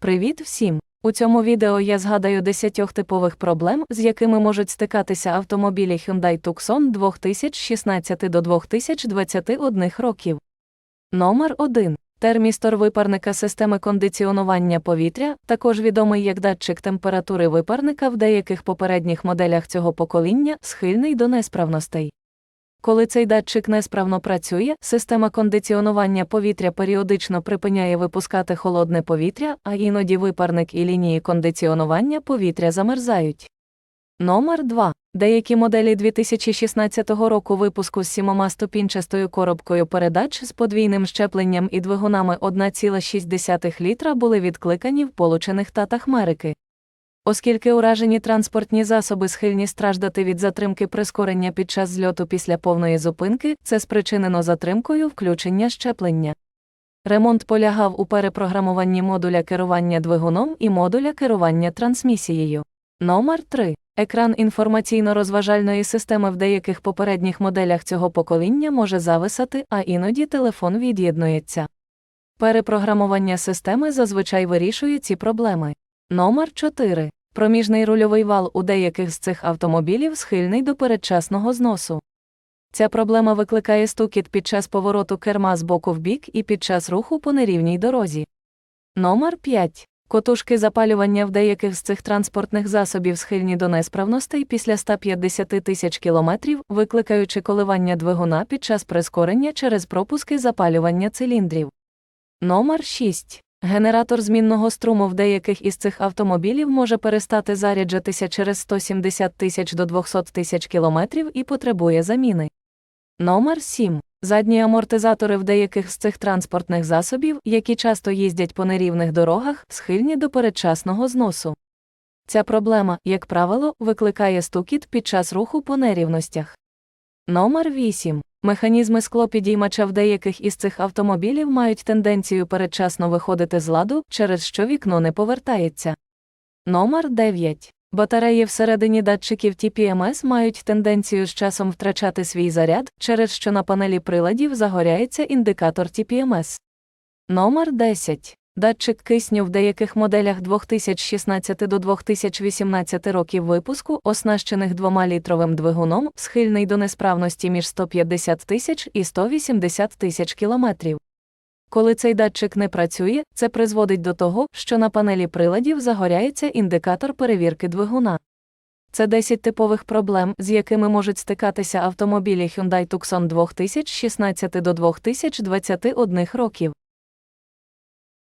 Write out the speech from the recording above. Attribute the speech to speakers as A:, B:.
A: Привіт всім! У цьому відео я згадаю 10 типових проблем, з якими можуть стикатися автомобілі Hyundai Tucson 2016 до 2021 років. Номер 1. Термістор випарника системи кондиціонування повітря, також відомий як датчик температури випарника в деяких попередніх моделях цього покоління, схильний до несправностей. Коли цей датчик несправно працює, система кондиціонування повітря періодично припиняє випускати холодне повітря, а іноді випарник і лінії кондиціонування повітря замерзають. Номер 2. Деякі моделі 2016 року випуску з сімомаступінчастою коробкою передач з подвійним щепленням і двигунами 1,6 літра були відкликані в Получених Татах Америки. Оскільки уражені транспортні засоби схильні страждати від затримки прискорення під час зльоту після повної зупинки, це спричинено затримкою включення щеплення. Ремонт полягав у перепрограмуванні модуля керування двигуном і модуля керування трансмісією. Номер 3. Екран інформаційно-розважальної системи в деяких попередніх моделях цього покоління може зависати, а іноді телефон від'єднується. Перепрограмування системи зазвичай вирішує ці проблеми. Номер 4. Проміжний рульовий вал у деяких з цих автомобілів схильний до передчасного зносу. Ця проблема викликає стукіт під час повороту керма з боку в бік і під час руху по нерівній дорозі. Номер 5. Котушки запалювання в деяких з цих транспортних засобів схильні до несправностей після 150 тисяч кілометрів, викликаючи коливання двигуна під час прискорення через пропуски запалювання циліндрів. Номер 6. Генератор змінного струму в деяких із цих автомобілів може перестати заряджатися через 170 тисяч до 200 тисяч кілометрів і потребує заміни. Номер 7. Задні амортизатори в деяких з цих транспортних засобів, які часто їздять по нерівних дорогах, схильні до передчасного зносу. Ця проблема, як правило, викликає стукіт під час руху по нерівностях. Номер 8. Механізми склопідіймача в деяких із цих автомобілів мають тенденцію передчасно виходити з ладу, через що вікно не повертається. Номер 9. Батареї всередині датчиків TPMS мають тенденцію з часом втрачати свій заряд, через що на панелі приладів загоряється індикатор TPMS. Номер 10. Датчик кисню в деяких моделях 2016 до 2018 років випуску, оснащених 2-літровим двигуном, схильний до несправності між 150 тисяч і 180 тисяч кілометрів. Коли цей датчик не працює, це призводить до того, що на панелі приладів загоряється індикатор перевірки двигуна. Це 10 типових проблем, з якими можуть стикатися автомобілі Hyundai Tucson 2016 до 2021 років.